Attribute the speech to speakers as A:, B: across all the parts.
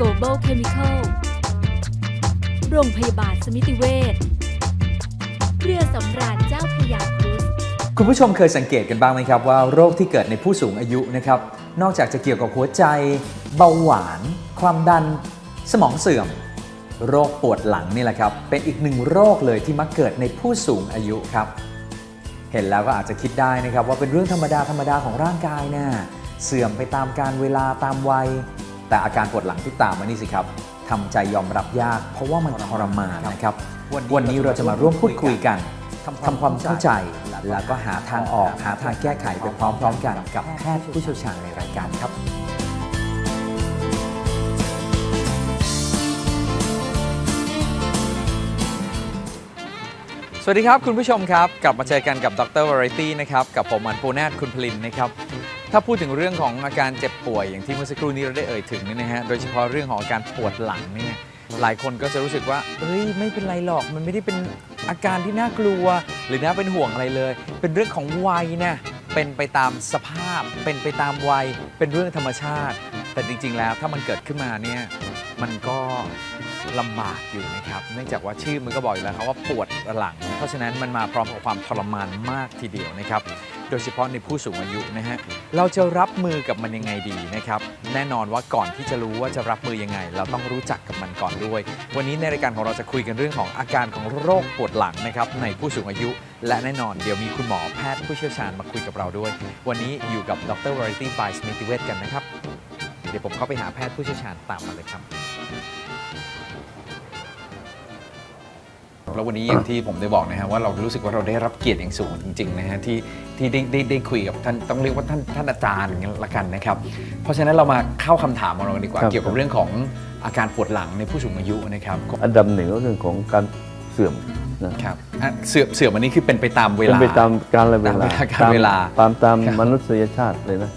A: Global Chemical โรงพยาบาลสมิติเวชเรือสำราญเจ้าพระยาครุซ
B: คุณผู้ชมเคยสังเกตกันบ้างไหมครับว่าโรคที่เกิดในผู้สูงอายุนะครับ นอกจากจะเกี่ยวกับหัวใจ เบาหวาน ความดัน สมองเสื่อม โรคปวดหลังนี่แหละครับ เป็นอีกหนึ่งโรคเลยที่มักเกิดในผู้สูงอายุครับ เห็นแล้วก็อาจจะคิดได้นะครับว่าเป็นเรื่องธรรมดาธรรมดาของร่างกายนะเสื่อมไปตามการเวลาตามวัย แต่อาการปวดหลังที่ตามมานี่สิครับทำใจยอมรับยาก เพราะว่ามันทรมานนะครับ วันนี้เราจะมาร่วมพูดคุยกันทำความเข้าใจ แล้วก็หาทางออกหาทางแก้ไขไปพร้อมๆกันกับแพทย์ผู้เชี่ยวชาญในรายการครับสวัสดีครับ คุณผู้ชมครับ กลับมาเจอกันกับดร Variety นะครับ กับผมอันปูนาถคุณพลินนะครับ ถ้าพูดถึงเรื่องของอาการเจ็บป่วยอย่างที่เมื่อสักครู่นี้เราได้เอ่ยถึงนี่นะฮะโดยเฉพาะเรื่องของอาการปวดหลังเนี่ยหลายคนก็จะรู้สึกว่าเอ้ยไม่เป็นไรหรอกมันไม่ได้เป็นอาการที่น่ากลัว หรือน่าเป็นห่วงอะไรเลย เป็นเรื่องของวัยนะเป็นไปตามสภาพ เป็นไปตามวัย เป็นเรื่องธรรมชาติ แต่จริง ๆ แล้วถ้ามันเกิดขึ้นมาเนี่ยมันก็ลำบากอยู่นะครับ เนื่องจากว่าชื่อมันก็บอกอยู่แล้วครับว่าปวดหลัง เพราะฉะนั้นมันมาพร้อมกับความทรมานมากทีเดียวนะครับ ดยเฉพาะในผู้สูงอายุนะฮะเราจะรับมือกับมันยังไงดีนะครับแน่นอนว่าก่อนที่จะรู้ว่าจะรับมือยังไง เราต้องรู้จักกับมันก่อนด้วย วันนี้ในรายการของเราจะคุยกันเรื่องของอาการของโรคปวดหลังนะครับในผู้สูงอายุ และแน่นอนเดี๋ยวมีคุณหมอแพทย์ผู้เชี่ยวชาญมาคุยกับเราด้วย วันนี้อยู่กับดร Variety by Smith เวชกันนะครับเดี๋ยวผมเข้าไปหาแพทย์ผู้เชี่ยวชาญตามมาเลยครับ แล้ววันนี้อย่างที่ผมได้บอกนะฮะว่าเรารู้สึกว่าเราได้รับเกียรติอย่างสูงจริงๆนะฮะที่ที่ได้ได้ได้คุยกับท่านต้องเรียกว่าท่านท่านอาจารย์อย่างนี้ละกันนะครับ เพราะฉะนั้นเรามาเข้าคำถามของเรากันดีกว่า
C: ครับ
B: เกี่ยวกับเรื่องของอาการปวดหลังในผู้สูงอายุนะครับ
C: อันดับหนึ่งก็เรื่องของการเสื่อมนะครับ
B: อะเสื่อมเสื่อมอันนี้คือเป็นไปตามเว
C: เป็น
B: ลา
C: ไปตามการเว
B: ตามเว
C: ลา
B: ลาการเวลา
C: ตามตาม
B: ครับ
C: มนุษยชาติเลยนะ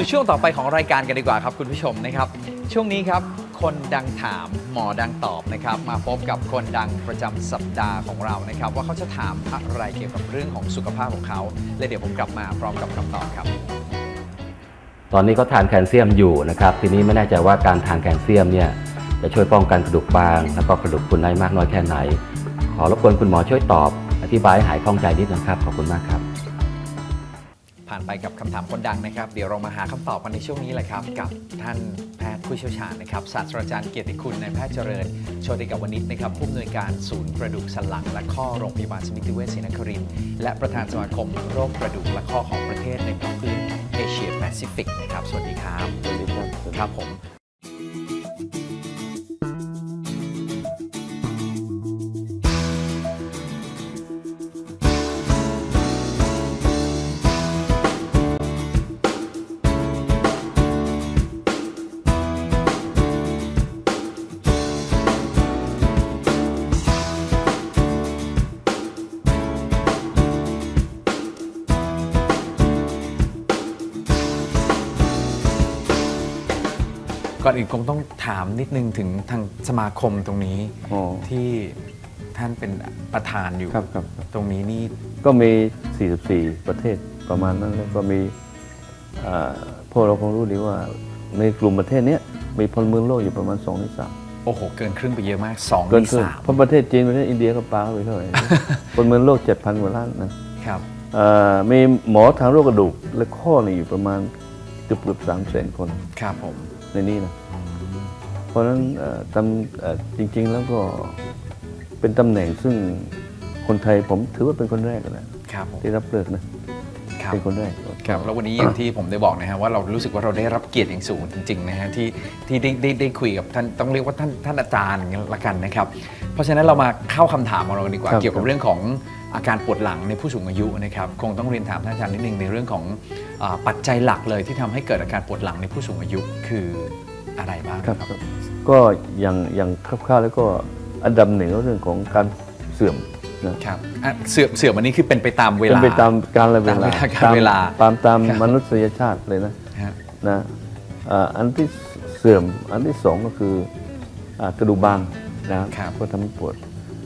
B: สู่ช่วงต่อไปของรายการกันดีกว่าครับคุณผู้ชมนะครับ ช่วงนี้ครับ คนดังถามหมอดังตอบนะครับ มาพบกับคนดังประจำสัปดาห์ของเรานะครับ ว่าเขาจะถามอะไรเกี่ยวกับเรื่องของสุขภาพของเขา และเดี๋ยวผมกลับมาพร้อมกับคำตอบครับ
D: ตอนนี้เขาทานแคลเซียมอยู่นะครับ ทีนี้ไม่แน่ใจว่าการทานแคลเซียมเนี่ยจะช่วยป้องกันกระดูกบาง แล้วก็กระดูกพรุนได้มากน้อยแค่ไหน ขอรบกวนคุณหมอช่วยตอบ อธิบายให้หายข้องใจนิดนะครับขอบคุณมากครับ
B: ผ่านไปกับคำถามคนดังนะครับ เดี๋ยวเรามาหาคำตอบกันในช่วงนี้แหละครับ กับท่านแพทย์ผู้เชี่ยวชาญนะครับศาสตราจารย์เกียรติคุณนายแพทย์เจริญโชติกาวนิชนะครับผู้อำนวยการศูนย์กระดูกสันหลัง และข้อโรงพยาบาลสมิติเวชศรีนครินทร์และประธานสมาคมโรคกระดูกและข้อของประเทศในภาคพื้นเอเชียแปซิฟิกนะครับสวัสดีครับ
C: สวัสดีครับ
B: ครับผม ก่อนอื่นคงต้องถามนิดนึงถึงทางสมาคมตรงนี้
C: อ๋อ
B: ที่ท่านเป็นประธานอยู่
C: ครับครับครับ
B: ตรงนี้นี่
C: ก็มี 44 ประเทศประมาณนั้นแล้วก็มีอ่าพวกเราคงรู้ดีว่าในกลุ่มประเทศเนี้ยมีพลเมืองโลกอยู่ประมาณ2ใน3
B: โอ้โห เกินครึ่งไปเยอะมาก2
C: เกิน
B: ใน
C: ครึ่ง
B: สาม
C: เพราะประเทศจีนประเทศอินเดียก็ปาเข้าไปเท่าไหร่ พลเมืองโลก 7,000กว่าล้านนะ
B: ครับ
C: เอ่อมีหมอทางโรคกระดูกและข้อนี่อยู่ประมาณเกือบเกือบสามแสนคน
B: ครับผม
C: ในนี้นะเพราะฉะนั้นเอ่อตำเอ่อจริง ๆ แล้วก็เป็นตำแหน่งซึ่งคนไทยผมถือว่าเป็นคนแรกนะครับ
B: ผม
C: ที่รับเลือกนะ
B: ครับ
C: เป็นคนแรก
B: ครับแล้ววันนี้อย่างที่ผมได้บอกนะฮะว่าเรารู้สึกว่าเราได้รับเกียรติอย่างสูงจริงๆนะฮะที่ที่ได้ได้ได้คุยกับท่านต้องเรียกว่าท่านท่านอาจารย์อย่างนี้ละกันนะครับ เพราะฉะนั้นเรามาเข้าคำถามของเรากันดีกว่า
C: ครับ
B: เกี่ยวกับเรื่องของ อาการปวดหลังในผู้สูงอายุนะครับคงต้องเรียนถามท่านอาจารย์นิดนึงในเรื่องของอาปัจจัยหลักเลยที่ทำให้เกิดอาการปวดหลังในผู้สูงอายุคืออะไรบ้าง
C: ครับครับก็อย่างอย่างคร่าวๆแล้วก็อันดับหนึ่งก็เรื่องของการเสื่อมนะครับ
B: อะเสื่อมเสื่อมอันนี้คือเป็นไปตามเว
C: เป็น
B: ลา
C: ไปตามการละเวลา
B: ตามการเวลา
C: ตามตาม
B: ครับ
C: มนุษยชาติเลยนะ
B: ฮะ
C: นะอ่าอันที่เสื่อมอันที่สองก็คืออ่ากระดูกบางนะครับก็ทำให้ปวด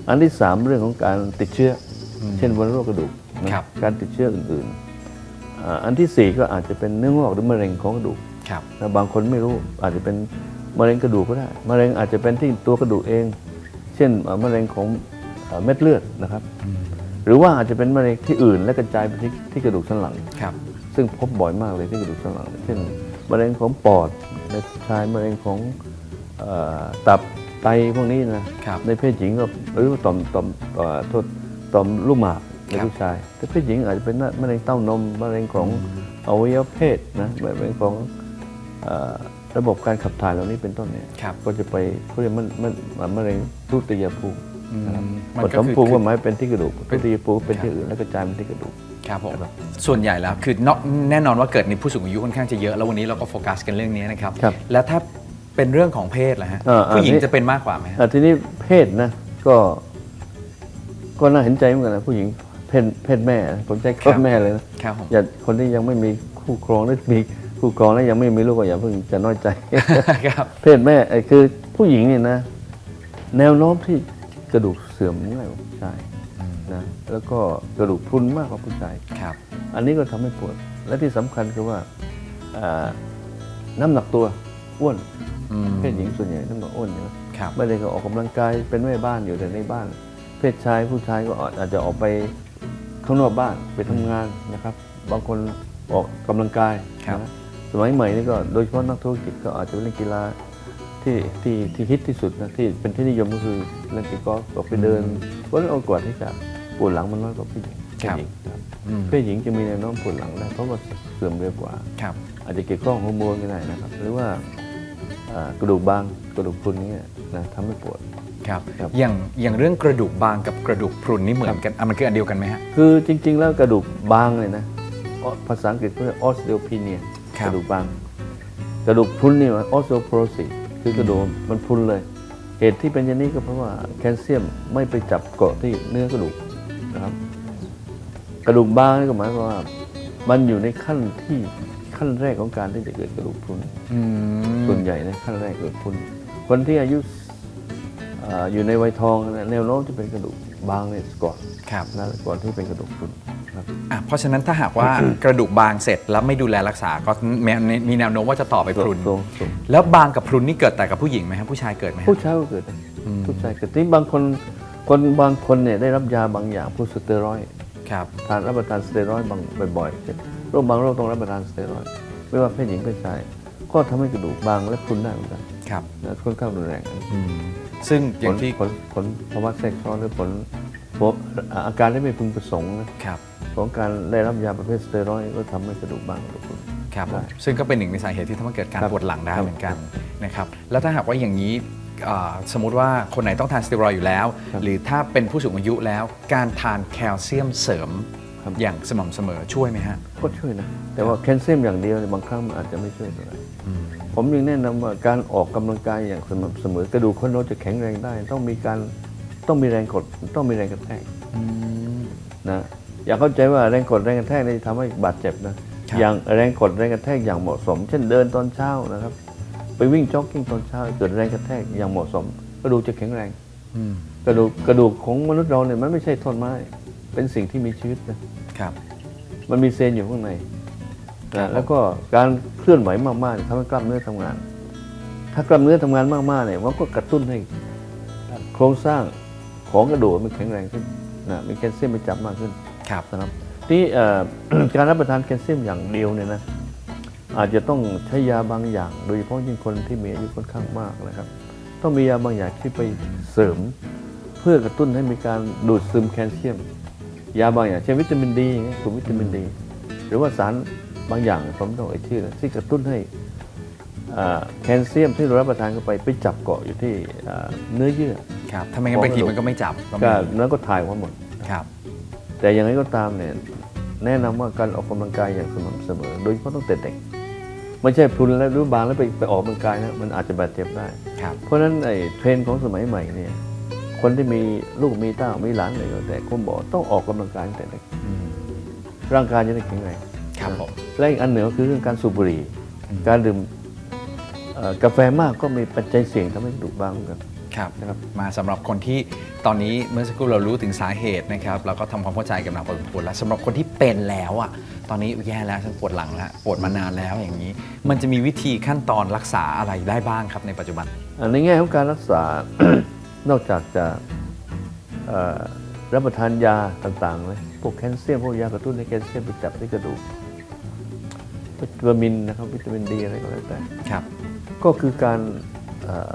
C: อันที่สามเรื่องของการติดเชื้ออ เช่นวัณโรคกระดูกนะครับการติดเชื้ออื่นๆอ่าอันที่สี่ก็อาจจะเป็นเนื้องอกหรือมะเร็งของกระดูก
B: ครับ
C: นะบางคนไม่รู้อาจจะเป็นมะเร็งกระดูกก็ได้มะเร็งอาจจะเป็นที่ตัวกระดูกเอง เช่นเอ่อมะเร็งของเอ่อเม็ดเลือดนะครับ หรือว่าอาจจะเป็นมะเร็งที่อื่น และกระจายไปที่ที่กระดูกสันหลัง
B: ครับ
C: ซึ่งพบบ่อยมากเลยที่กระดูกสันหลัง เช่นมะเร็งของปอดในชายมะเร็งของเอ่อตับไตพวกนี้นะครับในเพศหญิงก็หรือว่าต่อมต่อมเอ่อโทษ ต่อมลูกหมากใน
B: ครับ
C: ผู้ชาย แต่เพศหญิงอาจจะเป็นมะเร็งเต้านมมะเร็งของอวัยวะเพศนะมะเร็งของเอ่อระบบการขับถ่ายเหล่านี้เป็นต้นเนี่ย
B: ครับ
C: ก็จะไปเขาเรียกมันมันมันมะเร็งทุติยภูมินะครับ
B: มัน
C: ป
B: ก็
C: ฐม
B: คือ
C: ภูมิก็หมายเป็นที่กระดูกทุติยภูมิเป็นที่อื่นแล้วก็จายเป็นที่กระดูก
B: ครับผม
C: ครับ
B: ส่วนใหญ่แล้วคือเนอะแน่นอนว่าเกิดในผู้สูงอายุค่อนข้างจะเยอะแล้ววันนี้เราก็โฟกัสกันเรื่องนี้นะครับ
C: ครับ
B: แล้วถ้าเป็นเรื่องของเพศล่ะฮะ
C: อ่าอ่า
B: ผู้หญิง
C: นี่
B: จะเป็นมากกว่าไหมฮะ
C: อะทีนี้เพศนะก็ ก็น่าเห็นใจเหมือนกันนะผู้หญิงเพศเพศแม่นะผมใช้
B: ครับ
C: คำแม่เลยนะครับ
B: ผม
C: อย่าคนที่ยังไม่มีคู่ครองหรือมีคู่ครองแล้วยังไม่มีลูกก็อย่าเพิ่งจะน้อยใจ
B: ครับ
C: เพศแม่ไอ้คือผู้หญิงเนี่ยนะ แนวโน้มที่กระดูกเสื่อมง่ายกว่าผู้ชายนะแล้วก็กระดูกพรุนมากกว่าผู้ชาย
B: ครับ
C: อันนี้ก็ทำให้ปวด และที่สำคัญคือว่าอ่าน้ำหนักตัวอ้วน
B: อืม
C: เพศหญิงส่วนใหญ่น้ำหนักอ้วนใช่ไหม
B: ครับ
C: ไม่ได้ก็ออกกำลังกายเป็นแม่บ้านอยู่แต่ในบ้าน เพศชายผู้ชายก็อาจจะออกไปข้างนอกบ้านไปทำงานนะครับ บางคนออกกำลังกาย
B: ครับ
C: นะสมัยใหม่นี่ก็โดยเฉพาะนักธุรกิจก็อาจจะเล่นกีฬาที่ที่ที่ฮิตที่สุดนะที่เป็นที่นิยมก็คือเล่นตีกอล์ฟออกไปเดินเพราะฉะนั้นโอกาสที่จะปวดหลังมันน้อยกว่าผู้หญิงเพศหญิงครับ
B: อืม
C: เพศหญิงจะมีแนวโน้มปวดหลังได้เพราะว่าเสื่อมเร็วกว่า
B: ครับ
C: อาจจะเกี่ยวข้องฮอร์โมนก็ได้นะครับ หรือว่าอ่ากระดูกบางกระดูกพรุนนี่นะทำให้ปวด
B: ครับ
C: ครับ
B: อย่างอย่างเรื่องกระดูกบางกับกระดูกพรุนนี่เหมือนกันอะมันคืออันเดียวกันไหมฮะ
C: คือจริง ๆ แล้วกระดูกบางเลยนะอภาษาอังกฤษเขาเรียก osteopenia
B: ครับ
C: กระดูกบาง กระดูกพรุนนี่มัน osteoporosis คือกระดูกมันพรุนเลย เหตุที่เป็นอย่างนี้ก็เพราะว่าแคลเซียมไม่ไปจับเกาะที่เนื้อกระดูกนะครับ กระดูกบางนี่ก็หมายความว่า มันอยู่ในขั้นที่ขั้นแรกของการที่จะเกิดกระดูกพรุน
B: อืม
C: ส่วนใหญ่นะขั้นแรกเกิดพรุนคนที่อายุอ่า อยู่ในวัยทองเนี่ยแนวโน้มจะเป็นกระดูกบางเนี่ยก่อน
B: ครับ
C: นะก่อนที่เป็นกระดูกพรุนครับ
B: อะเพราะฉะนั้นถ้าหากว่ากระดูกบางเสร็จแล้วไม่ดูแลรักษาก็มีมีแนวโน้มว่าจะต่อไปพรุน
C: ตรงตรง
B: แล้วบางกับพรุนนี่เกิดแต่กับผู้หญิงไหมครับผู้ชายเกิดไหมฮะ
C: ผู้ชายก็เกิดนะผู้ชายเกิดที่บางคนคนบางคนเนี่ยได้รับยาบางอย่างพวกสเตียรอยด์
B: ครับ
C: ทานรับประทานสเตียรอยด์บางบ่อยๆเช่นโรคบางโรคต้องรับประทานสเตียรอยด์ไม่ว่าเพศหญิงเพศชาย ก็ทำให้กระดูกบางและพรุนได้เหมือนกัน
B: ครับ
C: นะค่อนข้างรุนแรง
B: อืม ซึ่งอ
C: ผ
B: ย่า
C: ล
B: งที่
C: ผลผลภาวะแทรกซ้อนหรือผลผลอาการที่ไม่พึงประสงค์นะครับของการได้รับยาประเภทสเตียรอยด์ก็ทำให้กระดูกบางกระดูกพรุน
B: ครับผม
C: ได้
B: ซึ่งก็เป็นหนึ่งในสาเหตุที่ทำให้เกิดการ
C: ครับ
B: ปวดหลังได้
C: ครับ
B: เหมือนกันนะครับแล้วถ้าหากว่าอย่างนี้อ่าสมมุติว่าคนไหนต้องทานสเตียรอยด์อยู่แล้ว
C: ครับ
B: หรือถ้าเป็นผู้สูงอายุแล้ว การทานแคลเซียมเสริม
C: ครับ
B: อย่างสม่ำเสมอช่วยไหมฮะ
C: ก็ช่วยนะ แต่ว่าแคลเซียมอย่างเดียวเนี่ยบางครั้งมันอาจจะไม่ช่วยเท่าไหร่ผมยังแนะนำว่าการออกกำลังกายอย่างสม่ำเสมอกระดูกคนเราจะแข็งแรงได้ ต้องมีการต้องมีแรงกดต้องมีแรงกระแทกนะอย่าเข้าใจว่าแรงกดแรงกระแทกนี่ทำให้บาดเจ็บนะครับอย่างแรงกดแรงกระแทกอย่างเหมาะสม เช่นเดินตอนเช้านะครับ ไปวิ่งจ็อกกิ้งตอนเช้า เกิดแรงกระแทกอย่างเหมาะสม กระดูกจะแข็งแรงกระดูกกระดูกของมนุษย์เราเนี่ยมันไม่ใช่ท่อนไม้ เป็นสิ่งที่มีชีวิตนะ
B: ครับ
C: มันมีเซลล์อยู่ข้างในนะแล้วก็การเคลื่อนไหวมากๆเนี่ยทำให้กล้ามเนื้อทำงาน ถ้ากล้ามเนื้อทำงานมากๆเนี่ยมันก็กระตุ้นให้โครงสร้างของกระดูกมันแข็งแรงขึ้นนะมีแคลเซียมไปจับมากขึ้น
B: ครับ
C: นะครับที่เอ่อการรับประทานแคลเซียมอย่างเดียวเนี่ยนะอาจจะต้องใช้ยาบางอย่าง โดยเฉพาะยิ่งคนที่มีอายุค่อนข้างมากนะครับ ต้องมียาบางอย่างที่ไปเสริม เพื่อกระตุ้นให้มีการดูดซึมแคลเซียม ยาบางอย่างเช่นวิตามินดีอย่างเงี้ยกลุ่มวิตามินดี หรือว่าสารบางอย่างผมต้องเอ่ยชื่อนะที่กระตุ้นให้อ่าแคลเซียมที่เรารับประทานเข้าไปไปจับเกาะอยู่ที่อ่าเนื้อเยื่อ
B: ครับถ้าไม่งั้นบางทีมันก็ไม่จับก็
C: ก็
B: มี
C: นั้นก็ถ่ายออกมาหมด
B: ครับ
C: แต่อย่างไรก็ตามเนี่ยแนะนำว่าการออกกำลังกายอย่างสม่ำเสมอ โดยเฉพาะตั้งแต่เด็กไม่ใช่พรุนแล้วรู้บางแล้วไปไปออกกำลังกายนะมันอาจจะบาดเจ็บได้
B: ครับ
C: เพราะฉะนั้นไอ้เทรนด์ของสมัยใหม่เนี่ย คนที่มีลูกมีเต้ามีหลานอะไรก็แต่คนบอกต้องออกกำลังกายตั้งแต่เด็ก
B: อืม
C: ร่างกายจะได้แข็งแรง
B: ครับผม
C: และอีกอันหนึ่งก็คือเรื่องการสูบบุหรี่ การดื่มเอ่อกาแฟมากก็มีปัจจัยเสี่ยงทำให้กระดูกบางเหมือนกัน
B: ครับ
C: นะครับ
B: มาสำหรับคนที่ตอนนี้เมื่อสักครู่เรารู้ถึงสาเหตุนะครับเราก็ทำความเข้าใจกันมาพอสมควรแล้วสำหรับคนที่เป็นแล้วอะตอนนี้แย่แล้วฉันปวดหลังแล้วปวดมานานแล้วอย่างนี้ มันจะมีวิธีขั้นตอนรักษาอะไรได้บ้างครับในปัจจุบัน
C: อ่าในแง่ของการรักษา นอกจากจะเอ่อรับประทานยาต่างๆเลยพวกแคลเซียมพวกยากระตุ้นให้แคลเซียมไปจับที่กระดูกวิตามินนะครับวิตามินดีอะไรก็แล้วแต่
B: ครับ
C: ก็คือการเอ่อ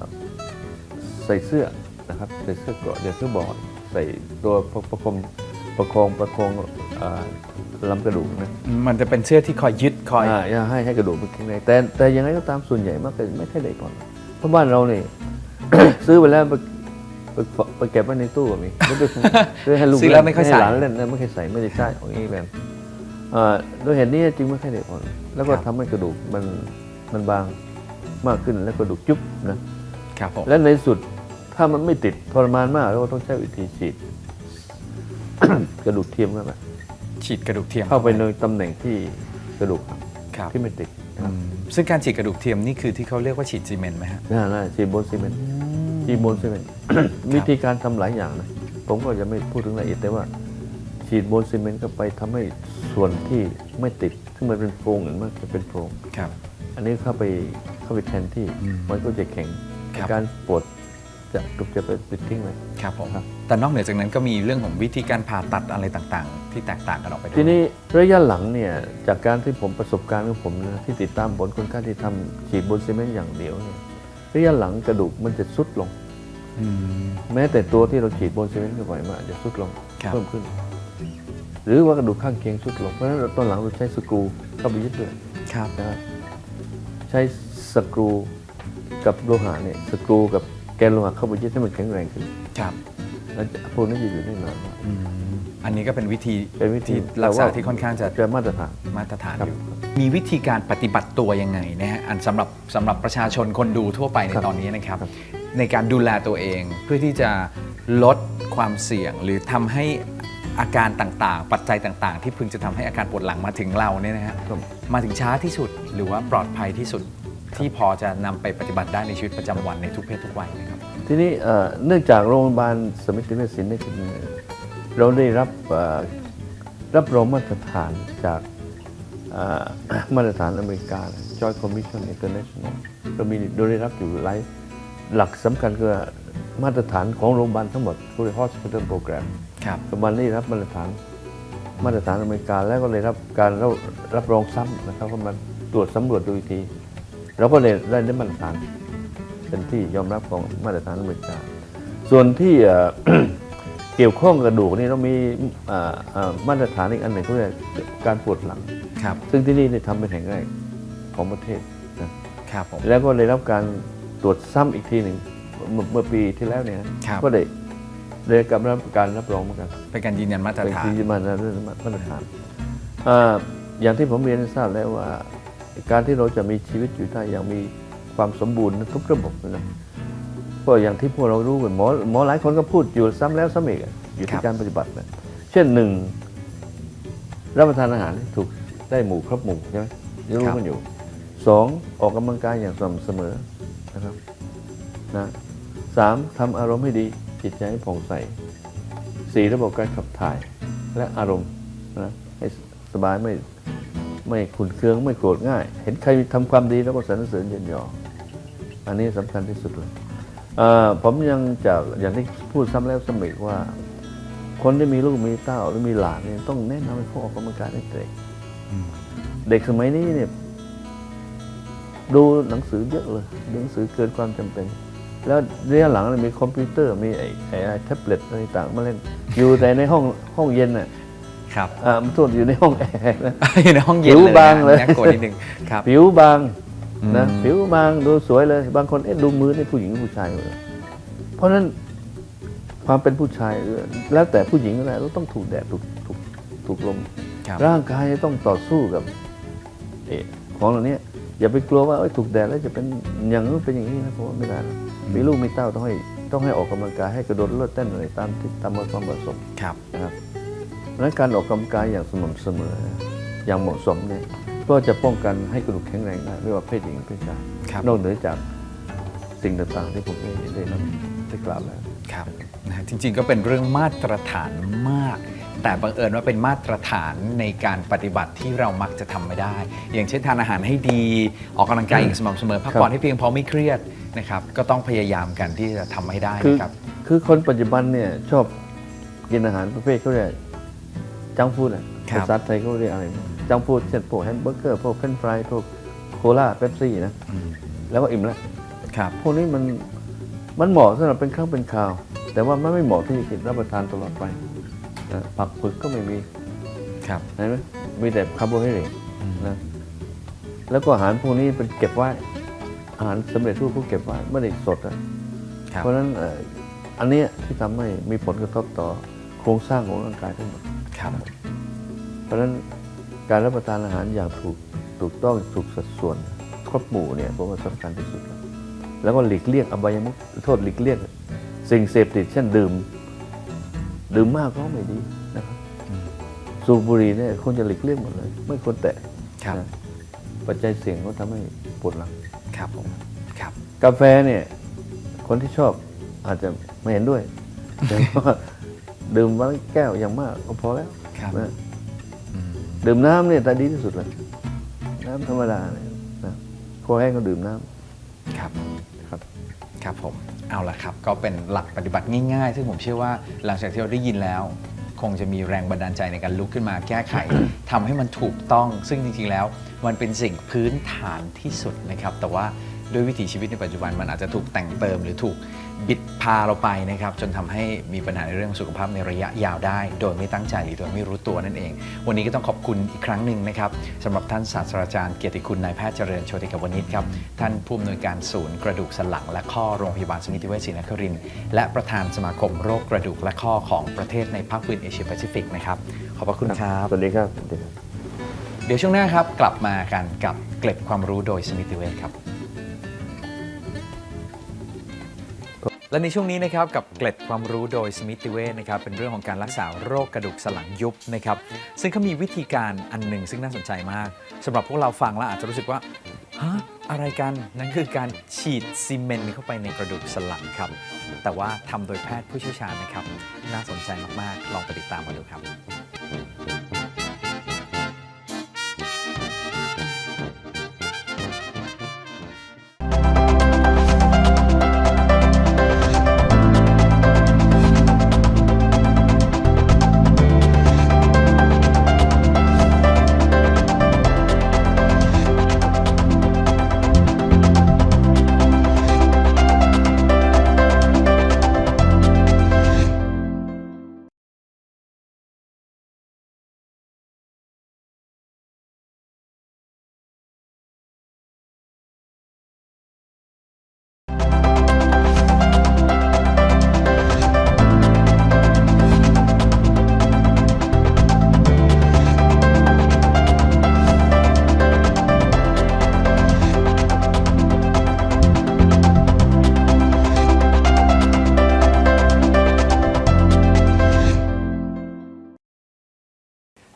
C: ใส่เสื้อนะครับใส่เสื้อเกราะเดี๋ยวเสื้อบอร์ดใส่ตัวประประคมประคองประคองเอ่อลำกระดูกนะ
B: มันจะเป็นเสื้อที่คอยยึดคอย
C: อ่าอย่าให้ให้กระดูกมันแข็งแรงแต่แต่ยังไงก็ตามส่วนใหญ่มากเลยไม่ค่อยได้ผลเพราะบ้านเราเนี่ยซื้อไปแล้ว ไปไปไปเก็บไว้ในตู้ก็มีไม่ได้ซื้อให้ลูก
B: ซื้อแล้วไม่ค่อยใส่
C: ให้หลานเล่นนะไม่เคยใส่ไม่ได้ใช้ของนี้แบบอ่าโดยเหตุนี้จริงไม่ค่อยได้ผลแล้วก็ทำให้กระดูกมันมันบางมากขึ้นแล้วกระดูกจุ๊บนะ
B: ครับผม
C: และในสุดถ้ามันไม่ติดทรมานมากเราก็ต้องใช้วิธีฉีด กระดูกเทียมเข้าไป
B: ฉีดกระดูกเทียม
C: เข้าไปในตำแหน่งที่กระดูก
B: ครับ
C: ที่ไม่ติดนะครับ
B: อืมซึ่งการฉีดกระดูกเทียมนี่คือที่เขาเรียกว่าฉีดซีเมนต์ไหมฮะ
C: น่าน่าฉีดโบนซีเมนต์ ฉีดโบนซีเมนต์วิธีการทำหลายอย่างนะผมก็จะไม่พูดถึงรายละเอียดแต่ว่า ฉีดโบนซีเมนต์เข้าไปทำให้ส่วนที่ไม่ติด ซึ่งมันเป็นโพรงเห็นไหมมันเป็นโพรง
B: ครับ
C: อันนี้เข้าไปเข้าไปแทนที่
B: อืม
C: มันก็จะแข็ง
B: ครับ
C: การปวดจะถูกจะไปปิดทิ้งเลย
B: ครับผม
C: ครับ
B: แต่นอกเหนือจากนั้นก็มีเรื่องของวิธีการผ่าตัดอะไรต่างๆ ที่แตกต่างกันออกไปด้วย
C: ทีนี้ระยะหลังเนี่ยจากการที่ผมประสบการณ์ของผมนะที่ติดตามผลคนไข้ที่ทำฉีดโบนซีเมนต์อย่างเดียวเนี่ย ระยะหลังกระดูกมันจะทรุดลง
B: อืม
C: แม้แต่ตัวที่เราฉีดโบนซีเมนต์เข้าไปมันอาจจะทรุดลง
B: ครับ
C: เพิ่มขึ้น หรือว่ากระดูกข้างเคียงทรุดลง เพราะฉะนั้นเราตอนหลังเราใช้สกรูเข้าไปยึดด้วย
B: ครับ
C: นะครับใช้สกรูกับโลหะเนี่ยสกรูกับแกนโลหะเข้าไปยึดให้มันแข็งแรงขึ้น
B: ครับ
C: แล้วพวกนี้จะอยู่ได้นานมาก
B: อืมอันนี้ก็เป็นวิธี
C: เป็นวิธี
B: ที่รักษาที่ค่อนข้างจะ
C: จะมาตรฐาน
B: มาตรฐาน
C: ครับ
B: อยู่มีวิธีการปฏิบัติตัวยังไงนะฮะอันสำหรับสำหรับประชาชนคนดูทั่วไปใน
C: ครับ
B: ตอนนี้นะครับ
C: ครับ
B: ในการดูแลตัวเองเพื่อที่จะลดความเสี่ยง หรือทำให้อาการต่างๆ ปัจจัยต่างๆ ที่พึงจะทำให้อาการปวดหลังมาถึงเราเนี่ยนะฮะ
C: ครับ
B: มาถึงช้าที่สุดหรือว่าปลอดภัยที่สุดที่พอจะนำไปปฏิบัติได้ในชีวิตประจำวันในทุกเพศทุกวัยนะครับ
C: ทีนี้เอ่อเนื่องจากโรงพยาบาลสมิติเวชศิลป์เนี่ยคือ เราได้รับเอ่อรับรองมาตรฐานจากเอ่อมาตรฐานอเมริกา Joint Commission International เรามีเราได้รับอยู่หลายหลักสำคัญคือมาตรฐานของโรงพยาบาลทั้งหมดคือ Hospital Program
B: ครับ
C: โรงพยาบาลได้รับมาตรฐานมาตรฐานอเมริกาแล้วก็เลยรับการรับรับรองซ้ำนะครับก็มาตรวจสำรวจดูอีกทีเราก็เลยได้ได้มาตรฐานเป็นที่ยอมรับของมาตรฐานอเมริกา ส่วนที่ เอ่อเกี่ยวข้องกับกระดูกนี่เรามีอ่าอ่ามาตรฐานอีกอันหนึ่งก็คือการปวดหลัง
B: ครับ
C: ซึ่งที่นี่ได้ทำเป็นแห่งแรกของประเทศนะครับ
B: ผม
C: แล้วก็ได้รับการตรวจซ้ำอีกทีหนึ่งเมื่อเมื่อปีที่แล้วเนี่ย
B: ครับ
C: ก็ได้ได้รับการรับรองเหมือนกัน
B: เป็นการยืนยันมาตร
C: เป็น
B: ฐาน
C: ที่มาตรฐานมาตรฐานอ่าอย่างที่ผมเรียนให้ทราบแล้วว่า การที่เราจะมีชีวิตอยู่ได้อย่างมีความสมบูรณ์ทุกระบบนะ ก็อย่างที่พวกเรารู้กันหมอหมอหลายคนก็พูดอยู่ซ้ำแล้วซ้ำอีกอะอยู่
B: ครั
C: ที่
B: บ
C: การปฏิบัตินะเช่นหนึ่งรับประทานอาหารที่ถูกได้หมู่ครบหมู่ใช่ไหมยังรู้กันอยู่สองออกกำลังกายอย่างสม่ำเสมอนะครับนะสามทำอารมณ์ให้ดีจิตใจให้ผ่องใสสี่ระบบการขับถ่ายและอารมณ์นะให้สบายไม่ไม่ขุนเคืองไม่โกรธง่าย เห็นใครทำความดีแล้วก็สรรเสริญเยินยออันนี้สำคัญที่สุดเลยเอ่อ ผมยังจะอย่างที่พูดซ้ำแล้วซ้ำอีกว่า คนที่มีลูกมีเต้าหรือมีหลานเนี่ยต้องแนะนำให้เขาออกกำลังกายตั้งแต่เด็กเด็กสมัยนี้เนี่ยดูหนังสือเยอะเลยดูหนังสือเกินความจำเป็น แล้วระยะหลังเนี่ยมีคอมพิวเตอร์มีไอ้ไอ้ไอ้แท็บเล็ตอะไรต่างมาเล่น อยู่แต่ในห้องห้องเย็นน่ะ
B: ครับ
C: อ่ามันโทษอยู่ในห้องแอร์นะ
B: อยู่ในห้องเย็น
C: ผิว
B: เลย
C: บางเลย
B: น่ากลัวนิดนึงครับ
C: ผิวบาง นะ
B: อืม
C: ผิวบางดูสวยเลย บางคนเอ๊ะดูมือในผู้หญิงหรือผู้ชายเลยเพราะฉะนั้นความเป็นผู้ชายเออแล้วแต่ผู้หญิงก็ได้ก็ต้องถูกแดดถูกถูกถูกลม
B: ครับ
C: ร่างกายต้องต่อสู้กับเออของเหล่านี้อย่าไปกลัวว่าเอ้ยถูกแดดแล้วจะเป็นอย่างนู้นเป็นอย่างนี้นะเพราะว่าไม่ได้นะมีลูกมีเต้าต้องให้ต้องให้ออกกำลังกายให้กระโดดโลดเต้นอะไรตามที่ตามความเหมาะสม
B: ครับ
C: นะครับเพราะฉะนั้นการออกกำลังกายอย่างสม่ำเสมอ อย่างเหมาะสมเนี่ย ก็จะป้องกันให้กระดูกแข็งแรงได้ไม่ว่าเพศหญิงเพศชาย
B: ครับ
C: นอกเหนือจากสิ่งต่างๆ ที่ผมได้ได้นำได้กล่าวแล้ว
B: ครับนะฮะจริงๆก็เป็นเรื่องมาตรฐานมาก แต่บังเอิญว่าเป็นมาตรฐานในการปฏิบัติที่เรามักจะทำไม่ได้ อย่างเช่นทานอาหารให้ดี ออกกำลังกายอย่างสม่ำเสมอพักผ่อนให้เพียงพอไม่เครียดนะครับก็ต้องพยายามกันที่จะทำให้ได้
C: คือ
B: นะครับ
C: คือคนปัจจุบันเนี่ยชอบกินอาหารประเภทเขาเรียกจังฟูดอะ
B: ครับ
C: ภาษาไทยเขาเรียกอะไรจังฟูดเช่นพวกแฮมเบอร์เกอร์พวกเฟรนช์ฟรายพวกโคลาเป๊ปซี่นะ
B: อืม
C: แล้วก็อิ่มแล้ว
B: ครับ
C: พวกนี้มันมันเหมาะสำหรับเป็นครั้งเป็นคราว แต่ว่ามันไม่เหมาะที่จะกินรับประทานตลอดไปนะผักผึกก็ไม่มี
B: ครับ
C: เห็นไหมมีแต่คาร์โบไฮเดรต
B: อืม
C: นะแล้วก็อาหารพวกนี้เป็นเก็บไว้อาหารสำเร็จรูปพวกเก็บไว้ไม่ได้สดอะ
B: ครับ
C: เพราะฉะนั้นเอ่ออันเนี้ยที่ทำให้มีผลกระทบต่อโครงสร้างของร่างกายทั้งหมด
B: ครับ
C: เพราะฉะนั้นการรับประทานอาหารอย่างถูกถูกต้องถูกสัดส่วนครบหมู่เนี่ยผมว่าสำคัญที่สุด แล้วก็หลีกเลี่ยงอบายมุขโทษหลีกเลี่ยงสิ่งเสพติดเช่นดื่ม ดื่มมากก็ไม่ดีนะครับ
B: อืม
C: สูบบุหรี่เนี่ยควรจะหลีกเลี่ยงหมดเลย ไม่ควรแตะ
B: ครับ
C: นะปัจจัยเสี่ยงก็ทำให้ปวดหลัง
B: ครับผมครับ
C: กาแฟเนี่ยคนที่ชอบอาจจะไม่เห็นด้วยแต่ว่าดื่มวันละแก้วอย่างมากก็พอแล้ว
B: ครับ
C: นะ
B: อืม
C: ดื่มน้ำเนี่ยแต่ดีที่สุดเลยน้ำธรรมดาเนี่ยนะคอแห้งก็ดื่มน้ำ
B: ครับ
C: ครับ
B: ครับผมเอาละครับ ก็เป็นหลักปฏิบัติง่ายๆ ซึ่งผมเชื่อว่าหลังจากที่เราได้ยินแล้ว คงจะมีแรงบันดาลใจในการลุกขึ้นมาแก้ไขทำให้มันถูกต้อง ซึ่งจริงๆแล้ว มันเป็นสิ่งพื้นฐานที่สุดนะครับ แต่ว่า ด้วยวิถีชีวิตในปัจจุบันมันอาจจะถูกแต่งเติมหรือถูกบิดพาเราไปนะครับ จนทำให้มีปัญหาในเรื่องสุขภาพในระยะยาวได้ โดยไม่ตั้งใจหรือโดยไม่รู้ตัวนั่นเอง วันนี้ก็ต้องขอบคุณอีกครั้งหนึ่งนะครับสำหรับท่านศาสตราจารย์เกียรติคุณนายแพทย์เจริญโชติกวณิชครับท่านผู้อำนวยการศูนย์กระดูกสันหลังและข้อโรงพยาบาลสมิติเวชศรีนครินทร์และประธานสมาคมโรคกระดูกและข้อของประเทศในภาคพื้นเอเชียแปซิฟิกนะครับขอบพระคุณครับ
C: สวัสดีครับสวัสดีครับ
B: เดี๋ยวช่วงหน้าครับกลับมากันกับเกล็ดความรู้โดยสมิติเวชครับ และในช่วงนี้นะครับกับเกล็ดความรู้โดยสมิติเวชนะครับเป็นเรื่องของการรักษาโรคกระดูกสันหลังยุบนะครับซึ่งเขามีวิธีการอันหนึ่งซึ่งน่าสนใจมากสำหรับพวกเราฟังแล้วอาจจะรู้สึกว่าฮะอะไรกันนั่นคือการฉีดซีเมนต์เข้าไปในกระดูกสันหลังครับ แต่ว่าทำโดยแพทย์ผู้เชี่ยวชาญนะครับ น่าสนใจมากๆ ลองไปติดตามมาดูครับ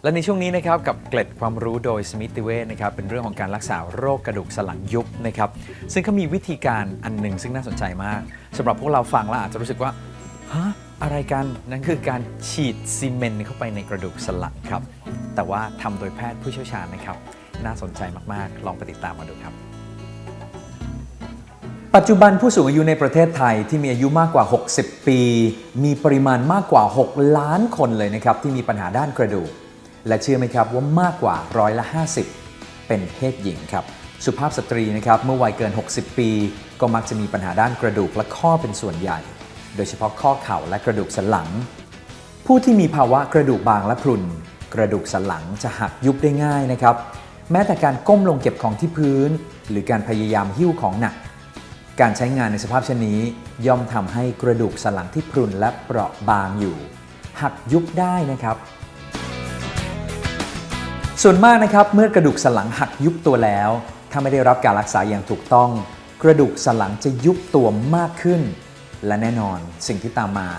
B: และในช่วงนี้นะครับกับเกล็ดความรู้โดยสมิติเวชนะครับเป็นเรื่องของการรักษาโรคกระดูกสันหลังยุบนะครับซึ่งเขามีวิธีการอันหนึ่งซึ่งน่าสนใจมากสำหรับพวกเราฟังแล้วอาจจะรู้สึกว่าฮะอะไรกันนั่นคือการฉีดซีเมนต์เข้าไปในกระดูกสันหลังครับ แต่ว่าทำโดยแพทย์ผู้เชี่ยวชาญนะครับ น่าสนใจมากๆ ลองไปติดตามมาดูครับ ปัจจุบันผู้สูงอายุในประเทศไทยที่มีอายุมากกว่า 60 ปี มีปริมาณมากกว่า 6 ล้านคนเลยนะครับที่มีปัญหาด้านกระดูก และเชื่อไหมครับว่ามากกว่าร้อยละ 50 เป็นเพศหญิงครับ สุภาพสตรีนะครับเมื่อวัยเกิน 60 ปี ก็มักจะมีปัญหาด้านกระดูกและข้อเป็นส่วนใหญ่ โดยเฉพาะข้อเข่าและกระดูกสันหลัง ผู้ที่มีภาวะกระดูกบางและพรุน กระดูกสันหลังจะหักยุบได้ง่ายนะครับ แม้แต่การก้มลงเก็บของที่พื้น หรือการพยายามหิ้วของหนัก การใช้งานในสภาพเช่นนี้ ย่อมทำให้กระดูกสันหลังที่พรุนและเปราะบางอยู่ หักยุบได้นะครับ ส่วนมากนะครับเมื่อกระดูกสันหลังหักยุบตัวแล้ว ถ้าไม่ได้รับการรักษาอย่างถูกต้อง กระดูกสันหลังจะยุบตัวมากขึ้น และแน่นอนสิ่งที่ตามมา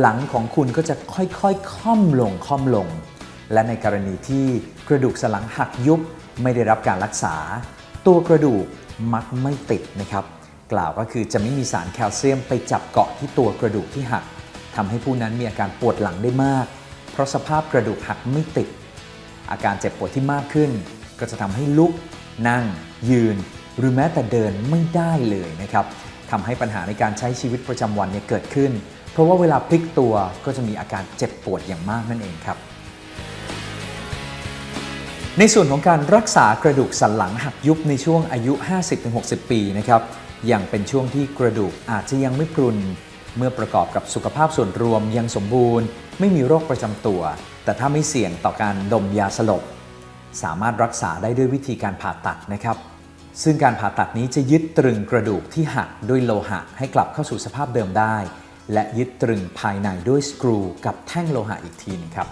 B: หลังของคุณก็จะค่อยๆค่อมลงค่อมลง และในกรณีที่กระดูกสันหลังหักยุบไม่ได้รับการรักษา ตัวกระดูกมักไม่ติดนะครับ กล่าวก็คือจะไม่มีสารแคลเซียมไปจับเกาะที่ตัวกระดูกที่หักทำให้ผู้นั้นมีอาการปวดหลังได้มาก เพราะสภาพกระดูกหักไม่ติด อาการเจ็บปวดที่มากขึ้น ก็จะทำให้ลุก นั่ง ยืน หรือแม้แต่เดินไม่ได้เลยนะครับทำให้ปัญหาในการใช้ชีวิตประจำวันเนี่ยเกิดขึ้น เพราะว่าเวลาพลิกตัวก็จะมีอาการเจ็บปวดอย่างมากนั่นเองครับ ในส่วนของการรักษากระดูกสันหลังหักยุบในช่วงอายุ 50-60 ปีนะครับยังเป็นช่วงที่กระดูกอาจจะยังไม่พรุน เมื่อประกอบกับสุขภาพส่วนรวมยังสมบูรณ์ ไม่มีโรคประจำตัว แต่ถ้าไม่เสี่ยงต่อการดมยาสลบ สามารถรักษาได้ด้วยวิธีการผ่าตัดนะครับ ซึ่งการผ่าตัดนี้จะยึดตรึงกระดูกที่หักด้วยโลหะให้กลับเข้าสู่สภาพเดิมได้ และยึดตรึงภายในด้วยสกรู กับแท่งโลหะอีกทีหนึงครับ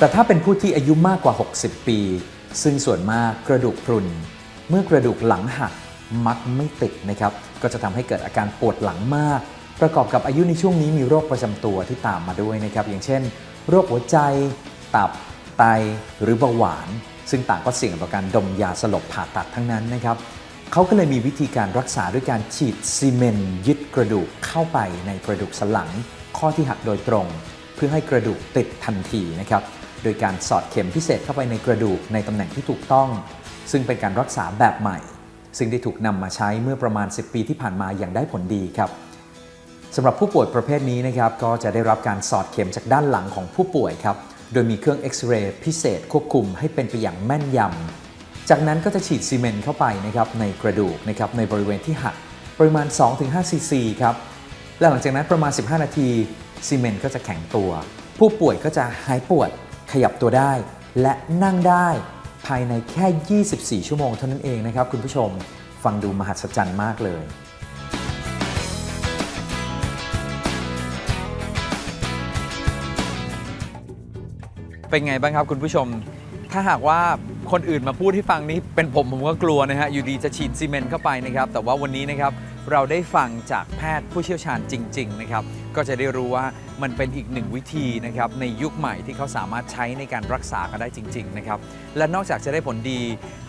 B: แต่ถ้าเป็นผู้ที่อายุมากกว่า 60 ปี ซึ่งส่วนมากกระดูกพรุน เมื่อกระดูกหลังหักมักไม่ติดนะครับ ก็จะทำให้เกิดอาการปวดหลังมาก ประกอบกับอายุในช่วงนี้มีโรคประจำตัวที่ตามมาด้วยนะครับ อย่างเช่น โรคหัวใจ ตับ ไต หรือเบาหวาน ซึ่งต่างก็เสี่ยงต่อการดมยาสลบผ่าตัดทั้งนั้นนะครับเขาก็เลยมีวิธีการรักษาด้วยการฉีดซีเมนต์ยึดกระดูกเข้าไปในกระดูกสันหลัง ข้อที่หักโดยตรง เพื่อให้กระดูกติดทันทีนะครับ โดยการสอดเข็มพิเศษเข้าไปในกระดูกในตำแหน่งที่ถูกต้อง ซึ่งเป็นการรักษาแบบใหม่ ซึ่งได้ถูกนำมาใช้เมื่อประมาณ 10 ปีที่ผ่านมาอย่างได้ผลดีครับสำหรับผู้ป่วยประเภทนี้นะครับก็จะได้รับการสอดเข็มจากด้านหลังของผู้ป่วยครับโดยมีเครื่องเอ็กซเรย์พิเศษควบคุมให้เป็นไปอย่างแม่นยำ จากนั้นก็จะฉีดซีเมนต์เข้าไปนะครับในกระดูกนะครับในบริเวณที่หักปริมาณ 2-5 ซีซีครับและหลังจากนั้นประมาณ 15 นาทีซีเมนต์ก็จะแข็งตัว ผู้ป่วยก็จะหายปวด ขยับตัวได้ และนั่งได้ภายในแค่ 24 ชั่วโมงเท่านั้นเองนะครับคุณผู้ชมฟังดูมหัศจรรย์มากเลย เป็นไงบ้างครับคุณผู้ชม ถ้าหากว่าคนอื่นมาพูดให้ฟังนี้เป็นผมผมก็กลัวนะฮะอยู่ดีจะฉีดซีเมนต์เข้าไปนะครับ แต่ว่าวันนี้นะครับ เราได้ฟังจากแพทย์ผู้เชี่ยวชาญจริง ๆ นะครับ ก็จะได้รู้ว่ามันเป็นอีกหนึ่งวิธีนะครับในยุคใหม่ที่เขาสามารถใช้ในการรักษากันได้จริง ๆ นะครับ และนอกจากจะได้ผลดี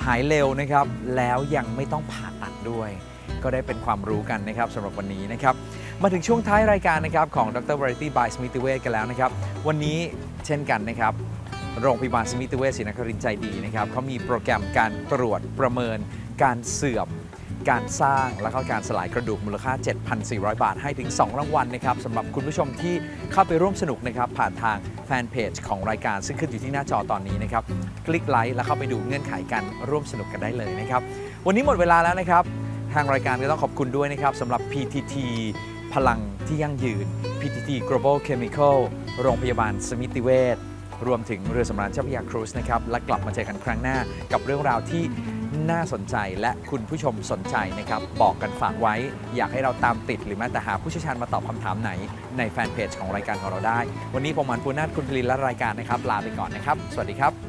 B: หายเร็วนะครับ แล้วยังไม่ต้องผ่าตัดด้วย ก็ได้เป็นความรู้กันนะครับสำหรับวันนี้นะครับ มาถึงช่วงท้ายรายการนะครับของ Dr. Variety by Smith w a y กันแล้วนะครับ วันนี้เช่นกันนะครับโรงพยาบาลสมิติเวชศรีนครินทร์ใจดีนะครับเขามีโปรแกรมการตรวจประเมินการเสื่อม การสร้างและก็การสลายกระดูกมูลค่า 7,400 บาท ให้ถึง 2 รางวัลนะครับสำหรับคุณผู้ชมที่เข้าไปร่วมสนุกนะครับ ผ่านทางแฟนเพจของรายการซึ่งขึ้นอยู่ที่หน้าจอตอนนี้นะครับ คลิกไลค์แล้วเข้าไปดูเงื่อนไขการร่วมสนุกกันได้เลยนะครับ วันนี้หมดเวลาแล้วนะครับ ทางรายการก็ต้องขอบคุณด้วยนะครับสำหรับ PTT พลังที่ยั่งยืน PTT Global Chemical โรงพยาบาลสมิติเวชรวมถึงเรือสำราญเจ้าพระยาครูซนะครับและกลับมาเจอกันครั้งหน้ากับเรื่องราวที่ น่าสนใจและคุณผู้ชมสนใจนะครับ บอกกันฝากไว้ อยากให้เราตามติดหรือแม้แต่หาผู้เชี่ยวชาญมาตอบคำถามไหน ในแฟนเพจของรายการของเราได้ วันนี้ผมอันปูนาถคุณพลินและรายการนะครับ ลาไปก่อนนะครับ สวัสดีครับ